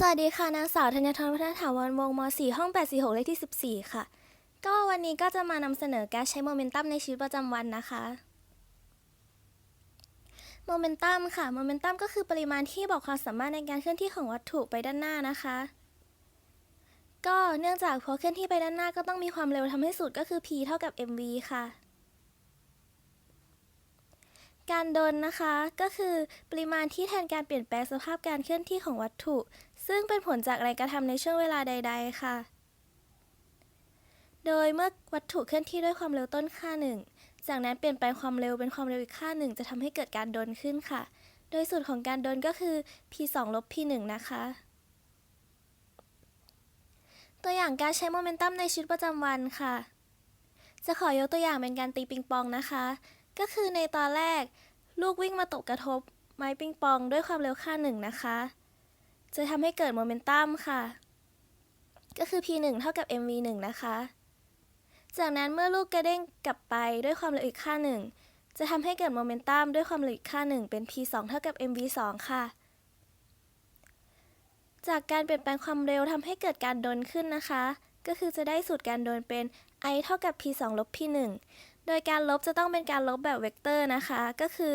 สวัสดีค่ะ นางสาวธัญทรพัฒนถาวรวงศ์ม .4 ห้อง 846 เลขที่ 14 ค่ะ ก็วันนี้ก็จะมานำเสนอการใช้โมเมนตัมในชีวิตประจำวันนะคะ โมเมนตัมค่ะ โมเมนตัมก็คือปริมาณที่บอกความสามารถในการเคลื่อนที่ของวัตถุไปด้านหน้านะคะ ก็เนื่องจากพอเคลื่อนที่ไปด้านหน้าก็ต้องมีความเร็วทำให้สุดก็คือ p เท่ากับ mv ค่ะ การดนนะคะ ก็คือปริมาณที่แทนการเปลี่ยนแปลงสภาพการเคลื่อนที่ของวัตถุ ซึ่งเป็นผลจากแรงกระทำในช่วงเวลาใด ๆ ค่ะ โดยเมื่อวัตถุเคลื่อนที่ด้วยความเร็วต้นค่าหนึ่งจากนั้นเปลี่ยนแปลงความเร็วเป็นความเร็วอีกค่าหนึ่งจะทำให้เกิดการดนขึ้นค่ะ โดยสูตรของการดนก็คือ p 2ลบ p 1นะคะ ตัวอย่างการใช้โมเมนตัมในชีวิตประจำวันค่ะ จะขอยกตัวอย่างเป็นการตีปิงปองนะคะ ก็คือในตอนแรก ลูกวิ่งมาตกกระทบไม้ปิงปองด้วยความเร็วค่าหนึ่งนะคะ จะทำให้เกิดโมเมนตัมค่ะ ก็คือ p 1เท่ากับ mv 1นะคะ จากนั้นเมื่อลูกกระเด้งกลับไปด้วยความเร็วอีกค่าหนึ่งจะทำให้เกิดโมเมนตัมด้วยความเร็วอีกค่าหนึ่งเป็น p 2เท่ากับ mv 2ค่ะ จากการเปลี่ยนแปลงความเร็วทำให้เกิดการดนขึ้นนะคะ ก็คือจะได้สูตรการโดนเป็น i เท่ากับ p 2ลบ p 1โดยการลบจะต้องเป็นการลบแบบเวกเตอร์นะคะ ก็คือ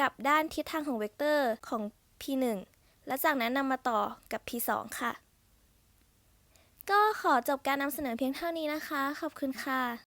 กับด้านทิศทางของเวกเตอร์ของ p 1และจากนั้นนำมาต่อกับ p 2ค่ะ ก็ขอจบการนำเสนอเพียงเท่านี้นะคะ ขอบคุณค่ะ